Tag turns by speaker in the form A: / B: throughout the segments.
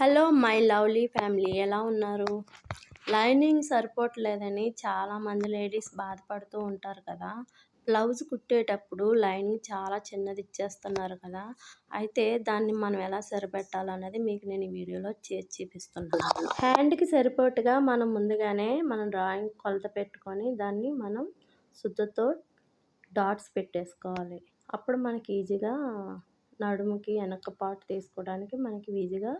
A: Hello my lovely family. ఎలా ఉన్నారు? Lining సరిపోవట్లేదని చాలామంది లేడీస్ బాధపడుతూ ఉంటారు కదా. బ్లౌజ్ కుట్టేటప్పుడు లైనింగ్ చాలా చిన్నది ఇచ్చేస్తున్నారు కదా. అయితే దాన్ని మనం ఎలా సరిపెట్టాలన్నది మీకు నేను ఈ వీడియోలో చేసి చూపిస్తున్నాను. హ్యాండ్కి సరిపోటుగా మనం ముందుగానే మనం డ్రాయింగ్ కొలత పెట్టుకొని దాన్ని మనం శుద్ధతో డాట్స్ పెట్టేసుకోవాలి. అప్పుడు మనకి ఈజీగా నడుముకి వెనక పాటు తీసుకోవడానికి మనకి ఈజీగా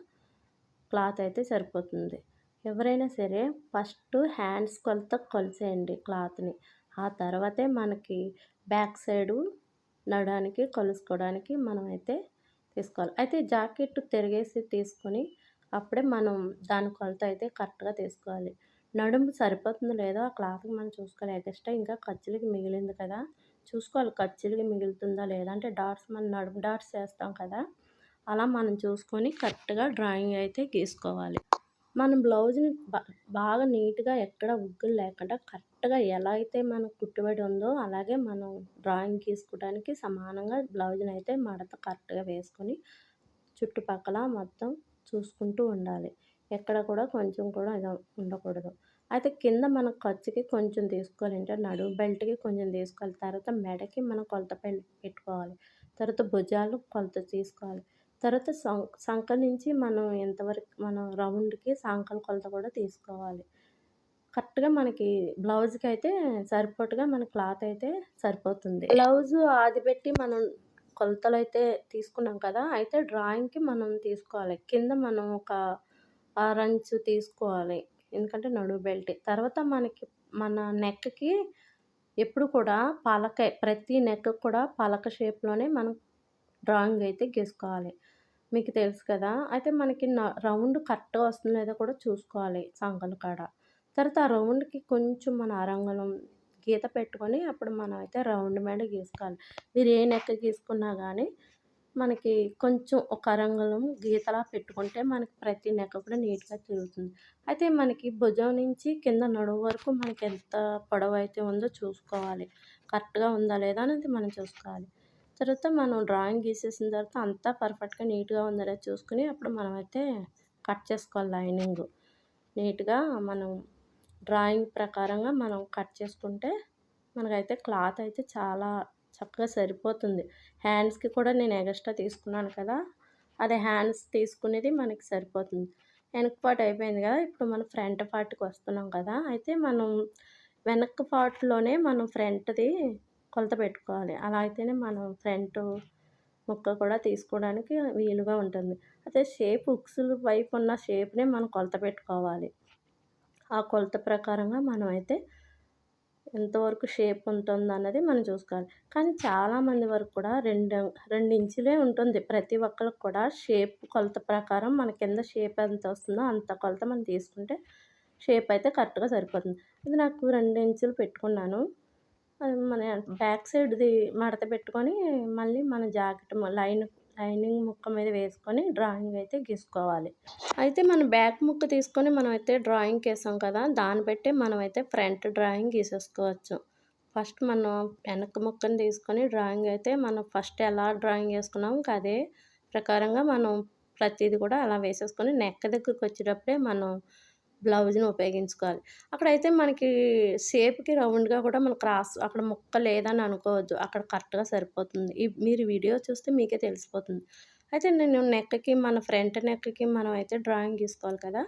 A: క్లాత్ అయితే సరిపోతుంది. ఎవరైనా సరే ఫస్ట్ హ్యాండ్స్ కొలత కొలిసేయండి క్లాత్ని. ఆ తర్వాతే మనకి బ్యాక్ సైడు నడడానికి కొలుసుకోవడానికి మనం అయితే తీసుకోవాలి. అయితే జాకెట్ తిరిగేసి తీసుకొని అప్పుడే మనం దాని కొలత అయితే కరెక్ట్గా తీసుకోవాలి. నడుము సరిపోతుంది లేదో ఆ క్లాత్కి మనం చూసుకోవాలి. ఎక్స్ట్రా ఇంకా ఖర్చులకి మిగిలింది కదా. చూసుకోవాలి ఖర్చులకి మిగులుతుందా లేదా. అంటే డాట్స్ మనం నడుము డాట్స్ చేస్తాం కదా. అలా మనం చూసుకొని కరెక్ట్గా డ్రాయింగ్ అయితే గీసుకోవాలి. మనం బ్లౌజ్ని బాగా నీట్గా ఎక్కడ ఉగ్గులు లేకుండా కరెక్ట్గా ఎలా అయితే మనకు కుట్టుబడి ఉందో అలాగే మనం డ్రాయింగ్ గీసుకోవడానికి సమానంగా బ్లౌజ్ని అయితే మడత కరెక్ట్గా వేసుకొని చుట్టుపక్కల మొత్తం చూసుకుంటూ ఉండాలి. ఎక్కడ కూడా కొంచెం కూడా ఉండకూడదు. అయితే కింద మన ఖర్చుకి కొంచెం తీసుకోవాలి. అంటే నడుము బెల్ట్కి కొంచెం తీసుకోవాలి. తర్వాత మెడకి మనం కొలత పెట్టుకోవాలి. తర్వాత భుజాలు కొలత తీసుకోవాలి. తర్వాత సంక నుంచి మనం ఎంతవరకు మనం రౌండ్కి సంకల కొలత కూడా తీసుకోవాలి. కరెక్ట్గా మనకి బ్లౌజ్కి అయితే సరిపోటుగా మన క్లాత్ అయితే సరిపోతుంది. బ్లౌజ్ ఆది పెట్టి మనం కొలతలు అయితే తీసుకున్నాం కదా అయితే డ్రాయింగ్కి మనం తీసుకోవాలి. కింద మనం ఒక ఆరంచు తీసుకోవాలి ఎందుకంటే నడువు బెల్ట్. తర్వాత మనకి మన నెక్కి ఎప్పుడు కూడా పలక ప్రతి నెక్ కూడా పలక షేప్లోనే మనం డ్రాయింగ్ అయితే గీసుకోవాలి. మీకు తెలుసు కదా. అయితే మనకి రౌండ్ కరెక్ట్గా వస్తుందో లేదో కూడా చూసుకోవాలి సంకల కాడ. తర్వాత ఆ రౌండ్కి కొంచెం మన అరంగలం గీత పెట్టుకొని అప్పుడు మనం అయితే రౌండ్ మీద గీసుకోవాలి. మీరు ఏ నెక్క గీసుకున్నా కానీ మనకి కొంచెం ఒక అరంగలం గీతలా పెట్టుకుంటే మనకి ప్రతి నెక్క కూడా నీట్గా తిరుగుతుంది. అయితే మనకి భుజం నుంచి కింద నడువు వరకు మనకి ఎంత పొడవు అయితే ఉందో చూసుకోవాలి. కరెక్ట్గా ఉందా లేదా అనేది మనం చూసుకోవాలి. తర్వాత మనం డ్రాయింగ్ గీసేసిన తర్వాత అంతా పర్ఫెక్ట్గా నీట్గా ఉందా చూసుకుని అప్పుడు మనం అయితే కట్ చేసుకోవాలి లైనింగ్. నీట్గా మనం డ్రాయింగ్ ప్రకారంగా మనం కట్ చేసుకుంటే మనకైతే క్లాత్ అయితే చాలా చక్కగా సరిపోతుంది. హ్యాండ్స్కి కూడా నేను ఎగస్ట్రా తీసుకున్నాను కదా అదే హ్యాండ్స్ తీసుకునేది మనకి సరిపోతుంది. వెనక పార్ట్ అయిపోయింది కదా ఇప్పుడు మనం ఫ్రంట్ పార్ట్కి వస్తున్నాం కదా అయితే మనం వెనక పార్ట్లోనే మనం ఫ్రంట్ది కొలత పెట్టుకోవాలి. అలా అయితేనే మనం ఫ్రంట్ ముక్క కూడా తీసుకోవడానికి వీలుగా ఉంటుంది. అయితే షేప్ ఉక్సులు వైపు ఉన్న షేప్నే మనం కొలత పెట్టుకోవాలి. ఆ కొలత ప్రకారంగా మనం అయితే ఎంతవరకు షేప్ ఉంటుంది అన్నది మనం చూసుకోవాలి. కానీ చాలామంది వరకు కూడా రెండు రెండు ఇంచులే ఉంటుంది. ప్రతి ఒక్కరికి కూడా షేప్ కొలత ప్రకారం మన కింద షేప్ ఎంత వస్తుందో అంత కొలత మనం తీసుకుంటే షేప్ అయితే కరెక్ట్గా సరిపోతుంది. ఇది నాకు రెండు ఇంచులు పెట్టుకున్నాను. మన బ్యాక్ సైడ్ది మడత పెట్టుకొని మళ్ళీ మన జాకెట్ లైన్ లైనింగ్ ముక్క మీద వేసుకొని డ్రాయింగ్ అయితే గీసుకోవాలి. అయితే మన బ్యాక్ ముక్క తీసుకొని మనం అయితే డ్రాయింగ్ వేసాం కదా దాన్ని బట్టి మనం అయితే ఫ్రంట్ డ్రాయింగ్ గీసేసుకోవచ్చు. ఫస్ట్ మనం వెనక ముక్కని తీసుకొని డ్రాయింగ్ అయితే మనం ఫస్ట్ ఎలా డ్రాయింగ్ వేసుకున్నాం అదే ప్రకారంగా మనం ప్రతిదీ కూడా అలా వేసేసుకొని నెక్క దగ్గరికి వచ్చేటప్పుడే మనం బ్లౌజ్ని ఉపయోగించుకోవాలి. అక్కడైతే మనకి షేప్కి రౌండ్గా కూడా మన క్రాస్ అక్కడ ముక్క లేదని అనుకోవద్దు. అక్కడ కరెక్ట్గా సరిపోతుంది. మీరు వీడియో చూస్తే మీకే తెలిసిపోతుంది. అయితే నేను నెక్కి మన ఫ్రంట్ నెక్కి మనం అయితే డ్రాయింగ్ గీసుకోవాలి కదా.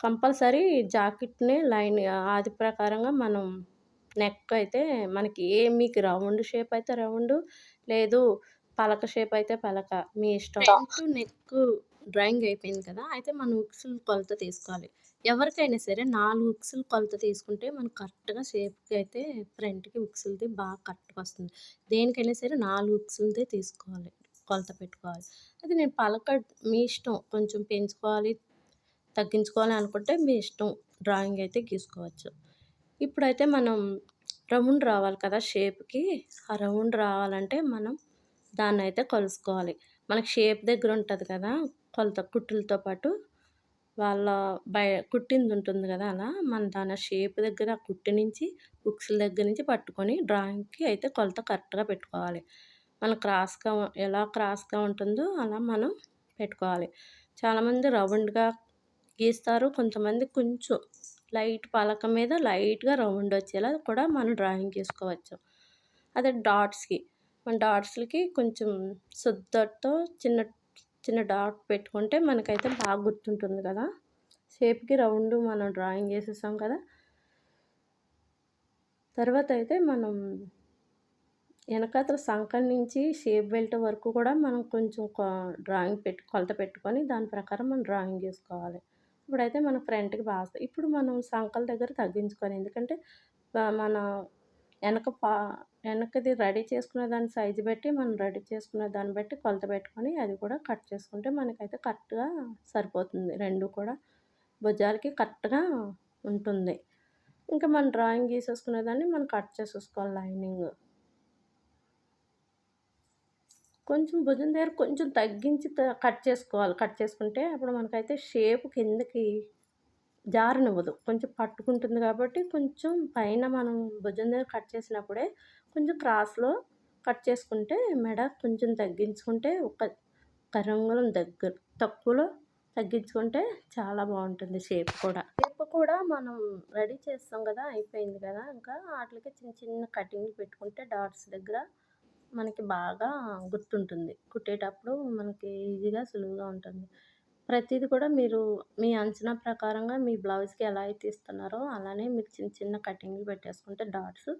A: కంపల్సరీ జాకెట్ని లైన్ ఆది ప్రకారంగా మనం నెక్ అయితే మనకి ఏ మీకు రౌండ్ షేప్ అయితే రౌండ్ లేదు పలక షేప్ అయితే పలక మీ ఇష్టం. నెక్ డ్రాయింగ్ అయిపోయింది కదా. అయితే మనం ఉక్సులు కొలత తీసుకోవాలి. ఎవరికైనా సరే నాలుగు ఉక్సులు కొలత తీసుకుంటే మనకు కరెక్ట్గా షేప్కి అయితే ఫ్రంట్కి ఉక్సులది బాగా కరెక్ట్గా వస్తుంది. దేనికైనా సరే నాలుగు ఉక్సులదే తీసుకోవాలి కొలత పెట్టుకోవాలి. అది నేను పలక మీ ఇష్టం. కొంచెం పెంచుకోవాలి తగ్గించుకోవాలి అనుకుంటే మీ ఇష్టం. డ్రాయింగ్ అయితే గీసుకోవచ్చు. ఇప్పుడైతే మనం రౌండ్ రావాలి కదా షేప్కి. ఆ రౌండ్ రావాలంటే మనం దాన్ని అయితే కొలుసుకోవాలి. మనకి షేప్ దగ్గర ఉంటుంది కదా కొలత కుట్టులతో పాటు వాళ్ళ బయ కుట్టింది ఉంటుంది కదా అలా మన దాని షేప్ దగ్గర కుట్టి నుంచి బుక్స్ల దగ్గర నుంచి పట్టుకొని డ్రాయింగ్కి అయితే కొలత కరెక్ట్గా పెట్టుకోవాలి మన క్రాస్గా ఎలా క్రాస్గా ఉంటుందో అలా మనం పెట్టుకోవాలి చాలామంది రౌండ్‌గా గీస్తారు. కొంతమంది కొంచెం లైట్ పలక మీద లైట్‌గా రౌండ్ వచ్చేలా కూడా మనం డ్రాయింగ్ గీసుకోవచ్చు. అదే డాట్స్‌కి మన డాట్స్‌లకి కొంచెం సుద్దతో చిన్న చిన్న డాట్ పెట్టుకుంటే మనకైతే బాగా గుర్తుంటుంది కదా! షేప్‌కి రౌండ్ మనం డ్రాయింగ్ చేసేసాం కదా! తర్వాత అయితే మనం వెనకాతల సంకం నుంచి షేప్ బెల్ట్ వరకు కూడా మనం కొంచెం కొ డ్రాయింగ్ పెట్టు కొలత పెట్టుకొని దాని ప్రకారం మనం డ్రాయింగ్ చేసుకోవాలి ఇప్పుడైతే మన ఫ్రంట్‌కి బాగా ఇప్పుడు మనం సంకల దగ్గర తగ్గించుకోవాలి. ఎందుకంటే మన వెనక పా వెనక్కిది రెడీ చేసుకునే దాని సైజు బట్టి మనం రెడీ చేసుకునే దాన్ని బట్టి కొలత పెట్టుకొని అది కూడా కట్ చేసుకుంటే మనకైతే కరెక్ట్‌గా సరిపోతుంది. రెండు కూడా భుజాలకి కరెక్ట్‌గా ఉంటుంది. ఇంకా మనం డ్రాయింగ్ గీసేసుకునే దాన్ని మనం కట్ చేసేసుకోవాలి లైనింగ్. కొంచెం భుజం దగ్గర కొంచెం తగ్గించి త కట్ చేసుకోవాలి. కట్ చేసుకుంటే అప్పుడు మనకైతే షేప్ కిందకి జారనివ్వదు. కొంచెం పట్టుకుంటుంది కాబట్టి కొంచెం పైన మనం భుజం దగ్గర కట్ చేసినప్పుడే కొంచెం క్రాస్‌లో కట్ చేసుకుంటే మెడ కొంచెం తగ్గించుకుంటే ఒక కరంగులం దగ్గర తక్కువలో తగ్గించుకుంటే చాలా బాగుంటుంది షేప్ కూడా. షేప్ కూడా మనం రెడీ చేస్తాం కదా! అయిపోయింది కదా! ఇంకా వాటికి చిన్న చిన్న కటింగ్‌లు పెట్టుకుంటే డాట్స్ దగ్గర మనకి బాగా గుర్తుంటుంది. కుట్టేటప్పుడు మనకి ఈజీగా సులువుగా ఉంటుంది. ప్రతిది కూడా మీరు మీ అంచనా ప్రకారంగా మీ బ్లౌజ్‌కి ఎలా అయితే ఇస్తున్నారో అలానే మీరు చిన్న చిన్న కటింగ్‌లు పెట్టేసుకుంటే డాట్స్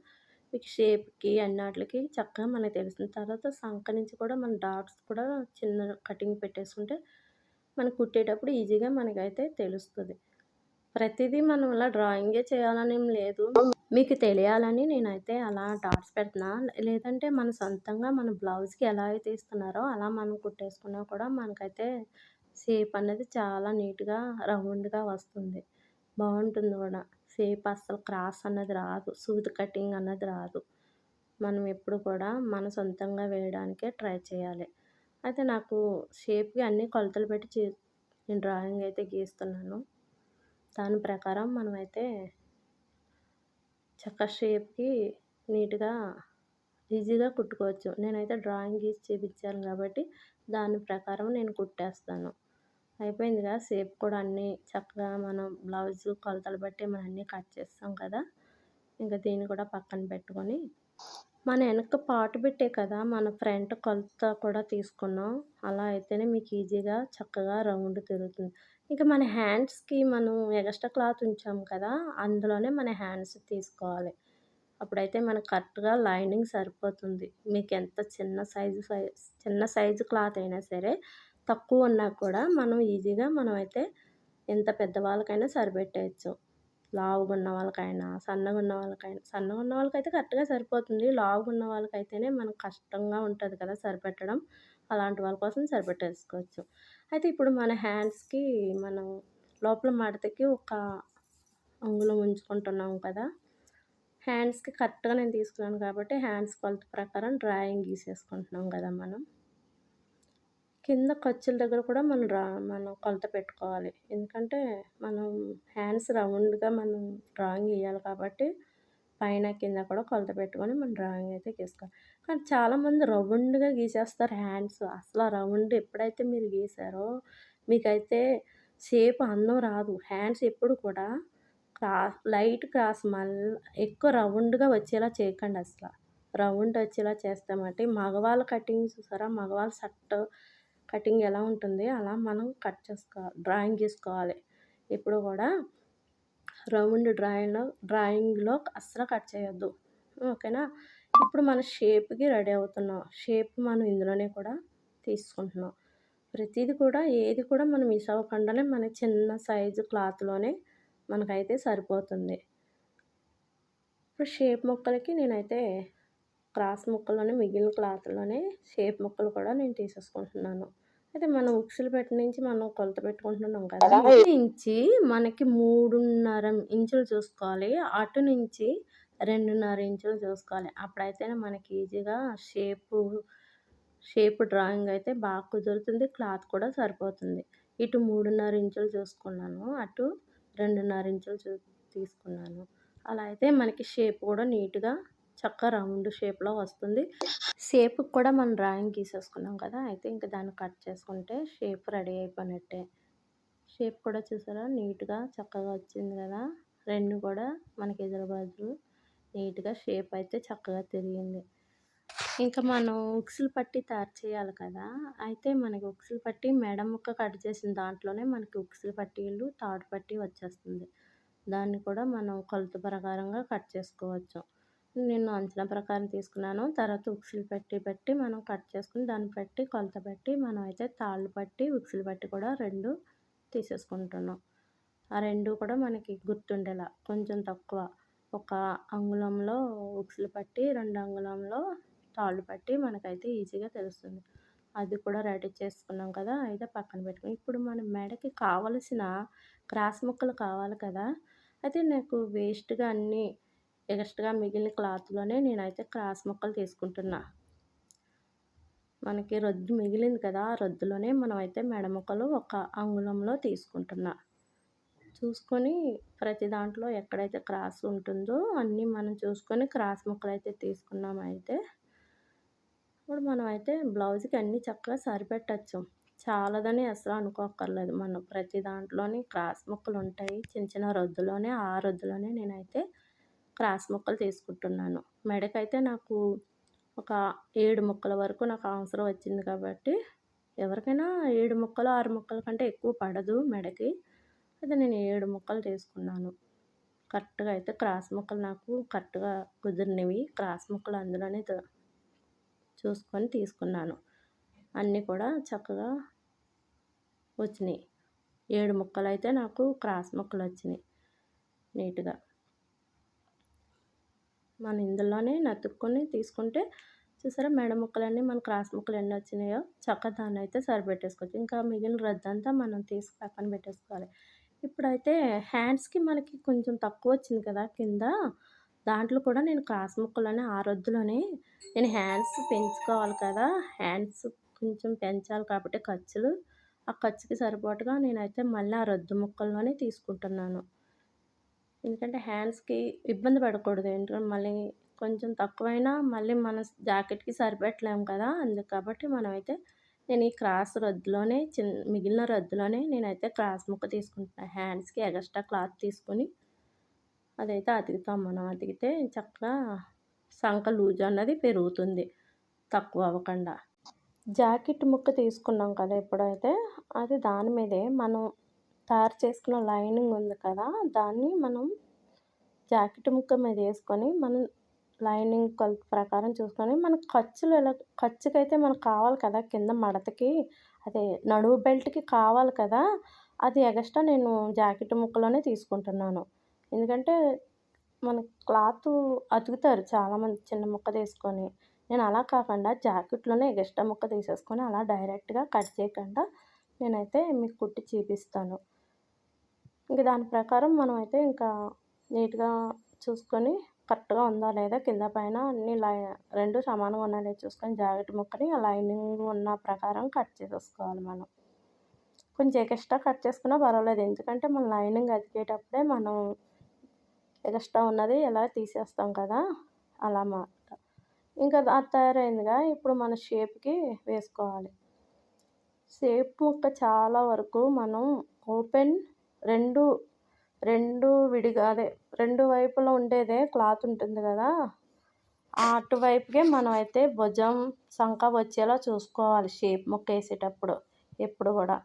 A: మీకు షేప్‌కి అన్నాటిలకి చక్కగా మనకు తెలుస్తుంది. తర్వాత సంక నుంచి కూడా మన డాట్స్ కూడా చిన్న కటింగ్ పెట్టేసుకుంటే మనకు కుట్టేటప్పుడు ఈజీగా మనకైతే తెలుస్తుంది ప్రతిదీ మనం ఇలా డ్రాయింగే చేయాలని లేదు. మీకు తెలియాలని నేనైతే అలా డాట్స్ పెడుతున్నా. లేదంటే మన సొంతంగా మన బ్లౌజ్‌కి ఎలా అయితే ఇస్తున్నారో అలా మనం కుట్టేసుకున్నా కూడా మనకైతే షేప్ అనేది చాలా నీట్‌గా రౌండ్‌గా వస్తుంది. బాగుంటుంది కూడా. షేప్ అస్సలు క్రాస్ అన్నది రాదు. సూది కటింగ్ అన్నది రాదు. మనం ఎప్పుడు కూడా మన సొంతంగా వేయడానికే ట్రై చేయాలి. అయితే నాకు షేప్‌కి అన్ని కొలతలు పెట్టి చే నేను డ్రాయింగ్ అయితే గీస్తున్నాను. దాని ప్రకారం మనమైతే చక్క షేప్‌కి నీట్‌గా ఈజీగా కుట్టుకోవచ్చు. నేనైతే డ్రాయింగ్ గీసి చేపించాను కాబట్టి దాని ప్రకారం నేను కుట్టేస్తాను. అయిపోయింది కదా! షేప్ కూడా అన్నీ చక్కగా మనం బ్లౌజ్ కొలతలు బట్టి మనం అన్నీ కట్ చేస్తాం కదా! ఇంకా దీన్ని కూడా పక్కన పెట్టుకొని మన వెనక పాటు పెట్టే కదా మన ఫ్రంట్ కొలత కూడా తీసుకున్నాం. అలా అయితేనే మీకు ఈజీగా చక్కగా రౌండ్ తిరుగుతుంది. ఇంకా మన హ్యాండ్స్‌కి మనం ఎగస్ట్రా క్లాత్ ఉంచాం కదా! అందులోనే మన హ్యాండ్స్ తీసుకోవాలి. అప్పుడైతే మనకు కరెక్ట్‌గా లైనింగ్ సరిపోతుంది. మీకు ఎంత చిన్న సైజు సైజ్ చిన్న సైజు క్లాత్ అయినా సరే తక్కువ ఉన్నా కూడా మనం ఈజీగా మనమైతే ఎంత పెద్దవాళ్ళకైనా సరిపెట్టేయచ్చు. లావుగా ఉన్న వాళ్ళకైనా, సన్నగా ఉన్న వాళ్ళకైనా సన్నగా ఉన్న వాళ్ళకైతే కరెక్ట్‌గా సరిపోతుంది. లావుగా ఉన్న వాళ్ళకైతేనే మనకు కష్టంగా ఉంటుంది కదా సరిపెట్టడం. అలాంటి వాళ్ళ కోసం సరిపెట్టేసుకోవచ్చు. అయితే ఇప్పుడు మన హ్యాండ్స్‌కి మనం లోపల మడతకి ఒక అంగుళం ఉంచుకుంటున్నాం కదా! హ్యాండ్స్‌కి కరెక్ట్‌గా నేను తీసుకున్నాను కాబట్టి హ్యాండ్స్ కొలత ప్రకారం డ్రాయింగ్ గీసేసుకుంటున్నాం కదా మనం. కింద ఖర్చుల దగ్గర కూడా మనం డ్రా మనం కొలత పెట్టుకోవాలి. ఎందుకంటే మనం హ్యాండ్స్ రౌండ్‌గా మనం డ్రాయింగ్ గీయాలి కాబట్టి పైన కింద కూడా కొలత పెట్టుకొని మనం డ్రాయింగ్ అయితే గీసుకోవాలి. కానీ చాలామంది రౌండ్‌గా గీసేస్తారు హ్యాండ్స్. అసలు రౌండ్ ఎప్పుడైతే మీరు గీసారో మీకైతే షేప్ అందం రాదు. హ్యాండ్స్ ఎప్పుడు కూడా క్రాస్ లైట్ క్రాస్ మళ్ళీ ఎక్కువ రౌండ్‌గా వచ్చేలా చేయకండి అసలు రౌండ్ వచ్చేలా చేస్తామంటే మగవాళ్ళ కటింగ్ చూసారా? మగవాళ్ళ షర్ట్ కటింగ్ ఎలా ఉంటుంది అలా మనం కట్ చేసుకోవాలి. డ్రాయింగ్ గీసుకోవాలి. ఎప్పుడు కూడా రౌండ్ డ్రాయింగ్‌లో డ్రాయింగ్‌లో అస్సలు కట్ చేయొద్దు. ఓకేనా? ఇప్పుడు మన షేప్‌కి రెడీ అవుతున్నాం. షేప్ మనం ఇందులోనే కూడా తీసుకుంటున్నాం. ప్రతిదీ కూడా ఏది కూడా మనం మిస్ అవ్వకుండానే మన చిన్న సైజు క్లాత్‌లోనే మనకైతే సరిపోతుంది. ఇప్పుడు షేప్ ముక్కలకి నేనైతే క్రాస్ ముక్కలోనే మిగిలిన క్లాత్‌లోనే షేప్ ముక్కలు కూడా నేను తీసేసుకుంటున్నాను. అయితే మనం ఉక్సులు పెట్ట నుంచి మనం కొలత పెట్టుకుంటున్నాం కదా! నుంచి మనకి 3:30 ఇంచులు చూసుకోవాలి. అటు నుంచి 2:30 ఇంచులు చూసుకోవాలి. అప్పుడైతేనే మనకి ఈజీగా షేపు షేప్ డ్రాయింగ్ అయితే బాగా కుదురుతుంది. క్లాత్ కూడా సరిపోతుంది. ఇటు 3:30 ఇంచులు చూసుకున్నాను. అటు 2:30 ఇంచులు చూ తీసుకున్నాను. అలా అయితే మనకి షేప్ కూడా నీట్‌గా చక్కగా రౌండ్ షేప్‌లో వస్తుంది. షేప్ కూడా మనం డ్రాయింగ్ గీసేసుకున్నాం కదా! అయితే ఇంకా దాన్ని కట్ చేసుకుంటే షేప్ రెడీ అయిపోయినట్టే. షేప్ కూడా చూసారా నీట్‌గా చక్కగా వచ్చింది కదా! రెండు కూడా మనకి ఎదురు నీట్‌గా షేప్ అయితే చక్కగా తిరిగింది. ఇంకా మనం ఉక్సులు పట్టి తయారు చేయాలి కదా! అయితే మనకి ఉక్సులు పట్టి మెడ ముక్క కట్ చేసిన దాంట్లోనే మనకి ఉక్సులు పట్టీలు, తాడు పట్టి వచ్చేస్తుంది. దాన్ని కూడా మనం కొలత ప్రకారంగా కట్ చేసుకోవచ్చు. నేను అంచనా ప్రకారం తీసుకున్నాను. తర్వాత ఉక్సులు పెట్టి పెట్టి మనం కట్ చేసుకుని దాన్ని బట్టి కొలత పెట్టి మనం అయితే తాళ్ళు పట్టి, ఉక్సులు పట్టి కూడా రెండు తీసేసుకుంటున్నాం. ఆ రెండు కూడా మనకి గుర్తుండేలా కొంచెం తక్కువ ఒక అంగుళంలో ఉక్సులు పట్టి, రెండు అంగుళంలో తాళ్ళు పట్టి మనకైతే ఈజీగా తెలుస్తుంది. అది కూడా రెడీ చేసుకున్నాం కదా! అయితే పక్కన పెట్టుకుని ఇప్పుడు మన మెడకి కావలసిన క్రాస్ ముక్కలు కావాలి కదా! అయితే నాకు వేస్ట్‌గా అన్నీ ఎగస్ట్రాగా మిగిలిన క్లాత్‌లోనే నేనైతే క్రాస్ ముక్కలు తీసుకుంటున్నా. మనకి రొద్దు మిగిలింది కదా! ఆ రొద్దులోనే మనమైతే మెడ ముక్కలు ఒక అంగుళంలో తీసుకుంటున్నా. చూసుకొని ప్రతి దాంట్లో ఎక్కడైతే క్రాస్ ఉంటుందో అన్నీ మనం చూసుకొని క్రాస్ ముక్కలైతే తీసుకున్నామైతే ఇప్పుడు మనమైతే బ్లౌజ్‌కి అన్నీ చక్కగా సరిపెట్టొచ్చు. చాలదని అసలు అనుకోక్కర్లేదు. మనం ప్రతి దాంట్లోని క్రాస్ ముక్కలు ఉంటాయి. చిన్న చిన్న రొద్దులోనే ఆ రొద్దులోనే నేనైతే క్రాస్ ముక్కలు తీసుకుంటున్నాను. మెడకైతే నాకు ఒక ఏడు ముక్కల వరకు నాకు అవసరం వచ్చింది కాబట్టి ఎవరికైనా ఏడు ముక్కలు, ఆరు ముక్కల కంటే ఎక్కువ పడదు మెడకి. అయితే నేను ఏడు ముక్కలు తీసుకున్నాను. కరెక్ట్‌గా అయితే క్రాస్ ముక్కలు నాకు కరెక్ట్‌గా కుదిరినవి. క్రాస్ ముక్కలు అందులోనే చూసుకొని తీసుకున్నాను. అన్నీ కూడా చక్కగా వచ్చినాయి. ఏడు ముక్కలు అయితే నాకు క్రాస్ ముక్కలు వచ్చినాయి నీట్‌గా. మనం ఇందులోనే నతుక్కొని తీసుకుంటే చూసారా మెడ ముక్కలన్నీ మన క్రాస్ ముక్కలు ఎన్ని వచ్చినాయో చక్కగా దాన్నైతే సరిపెట్టేసుకోవచ్చు. ఇంకా మిగిలిన రద్దంతా మనం తీసి పక్కన పెట్టేసుకోవాలి. ఇప్పుడైతే హ్యాండ్స్‌కి మనకి కొంచెం తక్కువ వచ్చింది కదా కింద. దాంట్లో కూడా నేను క్రాస్ ముక్కలోనే ఆ రొద్దులోనే నేను హ్యాండ్స్ పెంచుకోవాలి కదా! హ్యాండ్స్ కొంచెం పెంచాలి కాబట్టి ఖర్చులు. ఆ ఖర్చుకి సరిపోటుగా నేనైతే మళ్ళీ ఆ రొద్దు ముక్కల్లోనే తీసుకుంటున్నాను. ఎందుకంటే హ్యాండ్స్‌కి ఇబ్బంది పడకూడదు. ఎందుకంటే మళ్ళీ కొంచెం తక్కువైనా మళ్ళీ మన జాకెట్‌కి సరిపెట్టలేము కదా! అందుకు కాబట్టి మనమైతే నేను ఈ క్రాస్ రద్దులోనే చిన్న మిగిలిన రద్దులోనే నేనైతే క్రాస్ ముక్క తీసుకుంటున్నాను హ్యాండ్స్‌కి ఎగస్ట్రా క్లాత్ తీసుకొని అదైతే అతికితాం మనం. అతికితే చక్కగా సంక లూజ్ అన్నది పెరుగుతుంది. తక్కువ అవ్వకుండా. జాకెట్ ముక్క తీసుకున్నాం కదా! ఇప్పుడైతే అది దాని మీదే మనం తయారు చేసుకున్న లైనింగ్ ఉంది కదా! దాన్ని మనం జాకెట్ ముక్క మీద వేసుకొని మనం లైనింగ్ కొలత ప్రకారం చూసుకొని మన ఖర్చులు ఎలా ఖర్చుకైతే మనకు కావాలి కదా! కింద మడతకి అదే నడువు బెల్ట్‌కి కావాలి కదా! అది ఎగస్ట్రా నేను జాకెట్ ముక్కలోనే తీసుకుంటున్నాను. ఎందుకంటే మన క్లాత్ అతుకుతారు చాలామంది చిన్న ముక్క తీసుకొని. నేను అలా కాకుండా జాకెట్‌లోనే ఎగస్ట్రా ముక్క తీసేసుకొని అలా డైరెక్ట్‌గా కట్ చేయకుండా నేనైతే మీకు కుట్టి చూపిస్తాను. ఇంకా దాని ప్రకారం మనమైతే ఇంకా నీట్‌గా చూసుకొని కరెక్ట్‌గా ఉందా లేదా కింద పైన అన్ని లై రెండు సమానంగా ఉన్నాయో చూసుకొని జాకెట్ ముక్కని ఆ లైనింగ్ ఉన్న ప్రకారం కట్ చేసేసుకోవాలి మనం. కొంచెం ఎక్స్ట్రా కట్ చేసుకున్నా పర్వాలేదు. ఎందుకంటే మనం లైనింగ్ అతికేటప్పుడే మనం ఎక్స్ట్రా ఉన్నది ఎలా తీసేస్తాం కదా! అలా మాట. ఇంకా అది తయారైందిగా ఇప్పుడు మన షేప్‌కి వేసుకోవాలి. షేప్ ముక్క చాలా వరకు మనం ఓపెన్ 2 2 విడిగా అదే 2 వైపులా ఉండేదే క్లాత్ ఉంటుంది కదా! అటువైపుకే అటువైపుకే మనమైతే భుజం, సంఖ వచ్చేలా చూసుకోవాలి షేప్ మొక్కేసేటప్పుడు ఎప్పుడు కూడా.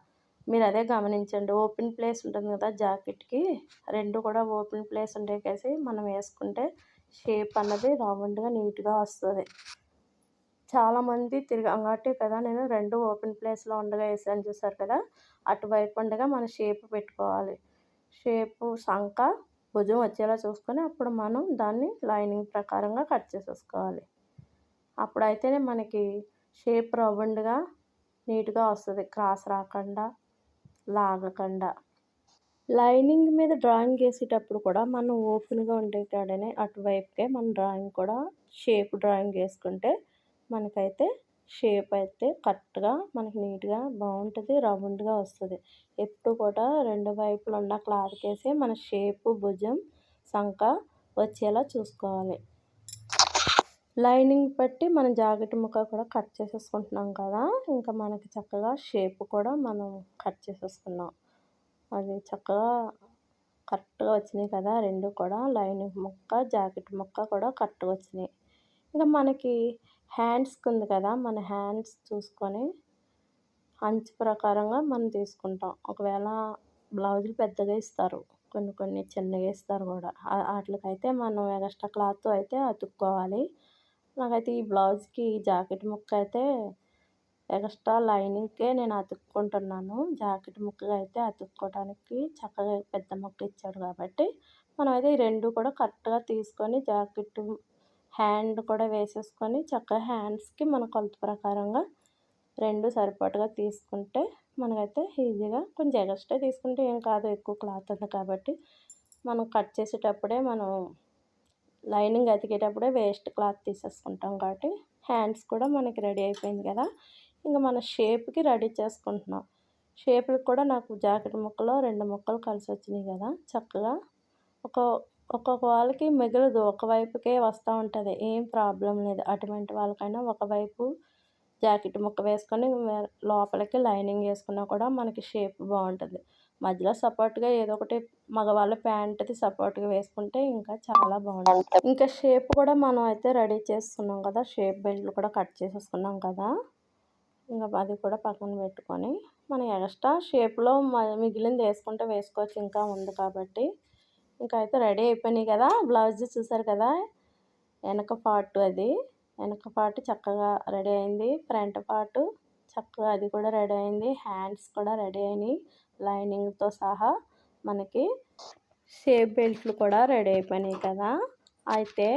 A: మీరు అదే గమనించండి. ఓపెన్ ప్లేస్ ఉంటుంది కదా జాకెట్‌కి రెండు కూడా ఓపెన్ ప్లేస్ ఉండేకేసి మనం వేసుకుంటే షేప్ అన్నది రౌండ్‌గా నీట్‌గా వస్తుంది చాలామంది తిరగ కాబట్టి కదా నేను రెండు ఓపెన్ ప్లేస్‌లో ఉండగా వేసాను చూసారు కదా! అటువైపు ఉండగా మనం షేప్ పెట్టుకోవాలి. షేపు సంక, భుజం వచ్చేలా చూసుకొని అప్పుడు మనం దాన్ని లైనింగ్ ప్రకారంగా కట్ చేసేసుకోవాలి. అప్పుడైతేనే మనకి షేప్ రౌండ్‌గా నీట్‌గా వస్తుంది క్రాస్ రాకుండా, లాగకుండా. లైనింగ్ మీద డ్రాయింగ్ వేసేటప్పుడు కూడా మనం ఓపెన్‌గా ఉండే కాడనే అటువైపుకే మనం డ్రాయింగ్ కూడా షేప్ డ్రాయింగ్ వేసుకుంటే మనకైతే షేప్ అయితే కరెక్ట్‌గా మనకి నీట్‌గా బాగుంటుంది రౌండ్‌గా వస్తుంది. ఎప్పుడు కూడా రెండు వైపులు ఉన్న క్లాత్కి వేసి మన షేపు, భుజం, సంక వచ్చేలా చూసుకోవాలి. లైనింగ్ బట్టి మనం జాకెట్ ముక్క కూడా కట్ చేసేసుకుంటున్నాం కదా ఇంకా మనకి చక్కగా షేప్ కూడా మనం కట్ చేసేసుకున్నాం. అది చక్కగా కరెక్ట్గా వచ్చినాయి కదా రెండు కూడా లైనింగ్ ముక్క జాకెట్ ముక్క కూడా కరెక్ట్గా వచ్చినాయి. ఇంకా మనకి హ్యాండ్స్కి ఉంది కదా మన హ్యాండ్స్ చూసుకొని అంచు ప్రకారంగా మనం తీసుకుంటాం. ఒకవేళ బ్లౌజులు పెద్దగా ఇస్తారు కొన్ని కొన్ని చిన్నగా ఇస్తారు కూడా. వాటికైతే మనం ఎక్స్ట్రా క్లాత్ అయితే అతుక్కోవాలి. నాకైతే ఈ బ్లౌజ్కి జాకెట్ ముక్క అయితే ఎక్స్ట్రా లైనింగ్కే నేను అతుక్కుంటున్నాను. జాకెట్ ముక్కగా అయితే అతుక్కోవడానికి చక్కగా పెద్ద ముక్క ఇచ్చాడు కాబట్టి మనం అయితే ఈ రెండు కూడా కరెక్ట్గా తీసుకొని జాకెట్ హ్యాండ్ కూడా వేసేసుకొని చక్కగా హ్యాండ్స్కి మన కొలత ప్రకారంగా రెండు సరిపడగా తీసుకుంటే మనకైతే ఈజీగా కొంచెం ఎగస్ట్రా తీసుకుంటే ఏం కాదు ఎక్కువ క్లాత్ ఉంది కాబట్టి. మనం కట్ చేసేటప్పుడే మనం లైనింగ్ అతికేటప్పుడే వేస్ట్ క్లాత్ తీసేసుకుంటాం కాబట్టి హ్యాండ్స్ కూడా మనకి రెడీ అయిపోయింది కదా. ఇంకా మన షేప్కి రెడీ చేసుకుంటున్నాం. షేప్కి కూడా నాకు జాకెట్ ముక్కలో రెండు ముక్కలు కలిసి వచ్చినాయి కదా. చక్కగా ఒక ఒక్కొక్క వాళ్ళకి మిగలదు. ఒకవైపుకే వస్తూ ఉంటుంది. ఏం ప్రాబ్లం లేదు. అటువంటి వాళ్ళకైనా ఒకవైపు జాకెట్ ముక్క వేసుకొని లోపలికి లైనింగ్ వేసుకున్నా కూడా మనకి షేప్ బాగుంటుంది. మధ్యలో సపోర్ట్గా ఏదో ఒకటి మగవాళ్ళ ప్యాంట్ది సపోర్ట్గా వేసుకుంటే ఇంకా చాలా బాగుంటుంది. ఇంకా షేప్ కూడా మనం అయితే రెడీ చేసుకున్నాం కదా. షేప్ బెల్ట్లు కూడా కట్ చేసేసుకున్నాం కదా. ఇంకా అది కూడా పక్కన పెట్టుకొని మనం ఎక్స్ట్రా షేప్లో మిగిలింది వేసుకుంటే వేసుకోవచ్చు. ఇంకా ఉంది కాబట్టి ఇంకా అయితే రెడీ అయిపోయినాయి కదా బ్లౌజ్ చూసారు కదా? వెనక పార్ట్ అది. వెనక పార్ట్ చక్కగా రెడీ అయింది. ఫ్రంట్ పార్ట్ చక్కగా అది కూడా రెడీ అయింది. హ్యాండ్స్ కూడా రెడీ అయినాయి. లైనింగ్తో సహా మనకి షేప్ బెల్ట్లు కూడా రెడీ అయిపోయినాయి కదా. అయితే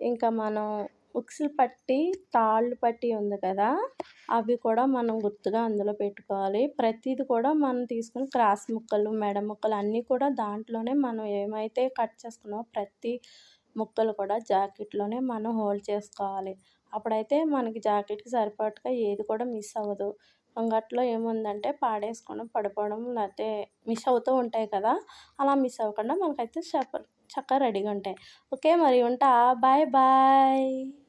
A: ఇంకా మనం ఉక్సులు పట్టి తాళ్ళు పట్టి ఉంది కదా అవి కూడా మనం గుర్తుగా అందులో పెట్టుకోవాలి. ప్రతిది కూడా మనం తీసుకుని క్రాస్ ముక్కలు మెడ ముక్కలు అన్నీ కూడా దాంట్లోనే మనం ఏమైతే కట్ చేసుకున్నామో ప్రతి ముక్కలు కూడా జాకెట్లోనే మనం హోల్డ్ చేసుకోవాలి. అప్పుడైతే మనకి జాకెట్కి సరిపడగా ఏది కూడా మిస్ అవ్వదు. అంగట్లో ఏముందంటే పాడేసుకోవడం పడిపోవడం లేకపోతే మిస్ అవుతూ ఉంటాయి కదా అలా మిస్ అవ్వకుండా మనకైతే చక్కగా రెడీగా ఉంటాయి. ఓకే మరి ఉంటా. Bye bye.